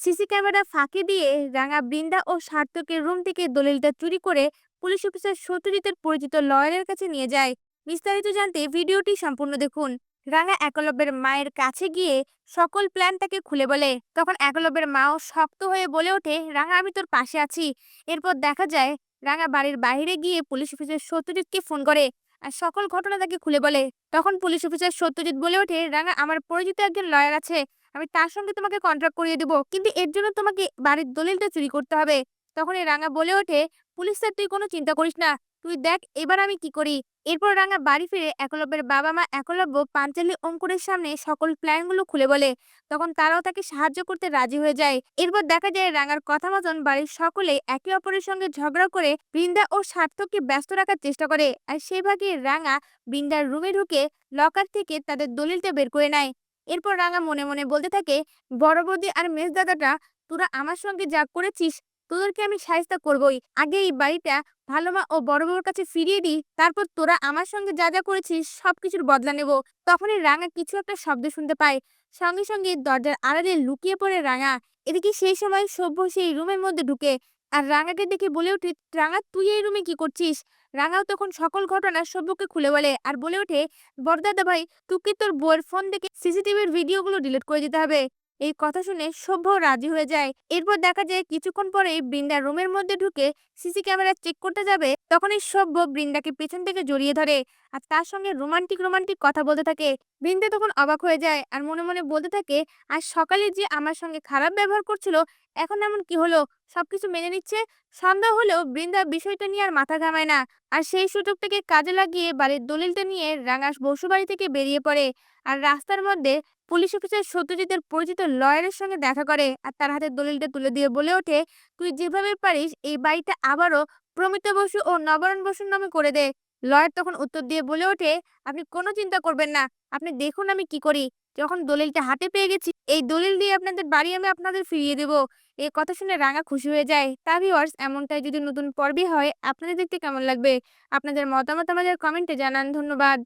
CC camera ফাঁকি দিয়ে রাঙা বৃন্দা ও সার্থকের রুম থেকে দলিলটা চুরি করে পুলিশ অফিসার সত্যজিতের পরিচিত লয়ারের কাছে নিয়ে যায়। বিস্তারিত জানতে ভিডিওটি সম্পূর্ণ দেখুন। রাঙা একলব্যের মায়ের কাছে গিয়ে সকল প্ল্যান তাকে খুলে বলে। তখন একলব্যের মাও শক্ত হয়ে বলে ওঠে, রাঙা, আমি তোর পাশে আছি। এরপর দেখা যায়, রাঙা বাড়ির বাইরে গিয়ে পুলিশ অফিসার সত্যজিৎকে ফোন করে। আর সকল ঘটনা তাকে খুলে বলে। তখন পুলিশ অফিসার সত্যজিৎ বলে ওঠে, রাঙা, আমার পরিচিত একজন লয়ার আছে, আমি তার সঙ্গে তোমাকে কন্ট্রাক্ট করিয়ে দেবো, কিন্তু এর জন্য তোমাকে বাড়ির দলিলটা চুরি করতে হবে। তখন এই রাঙা বলে ওঠে, পুলিশ স্যার তুই কোনো চিন্তা করিস না তুই দেখ এবার আমি কি করি? এরপর রাঙা বাড়ি ফিরে একলব্যের বাবা মা একলব্য পাঞ্চালি অঙ্কুরের সামনে সকল প্ল্যানগুলো খুলে বলে। তখন তারাও তাকে সাহায্য করতে রাজি হয়ে যায়। এরপর দেখা যায় রাঙার কথা মতন বাড়ির সকলে একে অপরের সঙ্গে ঝগড়া করে বৃন্দা ও সার্থককে ব্যস্ত রাখার চেষ্টা করে। আর সেই ভাগে রাঙা বৃন্দার রুমে ঢুকে লকার থেকে তাদের দলিলটা বের করে নেয়। এরপর রাঙা মনে মনে বলতে থাকে, বড় বৌদি আর মেজ দাদাটা, তোরা আমার সঙ্গে যা করেছিস তোদেরকে আমি সাহিস্তা করবই। আগে এই বাড়িটা ভালো মা ও বড় বউর কাছে ফিরিয়ে দিই, তারপর তোরা আমার সঙ্গে যা যা করেছিস সবকিছুর বদলা নেব। তখনই রাঙা কিছু একটা শব্দ শুনতে পায়। সঙ্গে সঙ্গে দরজার আড়ালে লুকিয়ে পড়ে রাঙা। এদিকে সেই সময় সভ্য সেই রুমের মধ্যে ঢুকে আর রাঙাকে দেখে বলে ওঠে, রাঙা, তুই এই রুমে কি করছিস? রাঙাও তখন সকল ঘটনা সভ্যকে খুলে বলে আর বলে ওঠে বরদাদা ভাই তুই তোর বউয়ের ফোন দেখে সিসিটিভির ভিডিওগুলো ডিলিট করে দিতে হবে। এই কথা শুনে সভ্য রাজি হয়ে যায়। এরপর দেখা যায় কিছুক্ষণ পরে বৃন্দা রুমের মধ্যে ঢুকে সিসি ক্যামেরা চেক করতে যাবে, তখনই সভ্য বৃন্দাকে পেছন থেকে জড়িয়ে ধরে আর তার সঙ্গে রোমান্টিক রোমান্টিক কথা বলতে থাকে। বৃন্দা তখন অবাক হয়ে যায় আর মনে মনে বলতে থাকে আর সকালে যে আমার সঙ্গে খারাপ ব্যবহার করছিল এখন এমন কি হলো? সবকিছু মেনে নিচ্ছে। সন্দেহ হলেও বৃন্দা বিষয়টা নিয়ে আর মাথা ঘামায় না। আর সেই সুযোগটাকে কাজে লাগিয়ে বাড়ির দলিলটা নিয়ে রাঙাস বসুবাড়ি থেকে বেরিয়ে পড়ে। আর রাস্তার মধ্যে পুলিশ অফিসার সত্যজিতের পরিচিত লয়ারের সঙ্গে দেখা করে। আর তার হাতে দলিলটা তুলে দিয়ে বলে ওঠে, তুই যেভাবে পারিস এই বাড়িটা আবারও প্রমিত বসু ও নবরণ বসুর নামে করে দে। লয়ার তখন উত্তর দিয়ে বলে ওঠে, আপনি কোনো চিন্তা করবেন না। আপনি দেখুন আমি কি করি। যখন দলিলটা হাতে পেয়ে গেছি, এই দলিল দিয়ে আপনাদের বাড়ি আমি আপনাদের ফিরিয়ে দেব। এ কথা শুনে রাঙা খুশি হয়ে যায়। তা ভিওয়ার্স এমনটাই যদি নতুন পর্বে হয়, আপনাদের দেখতে কেমন লাগবে? আপনাদের মতামত আমাদের কমেন্টে জানান। ধন্যবাদ।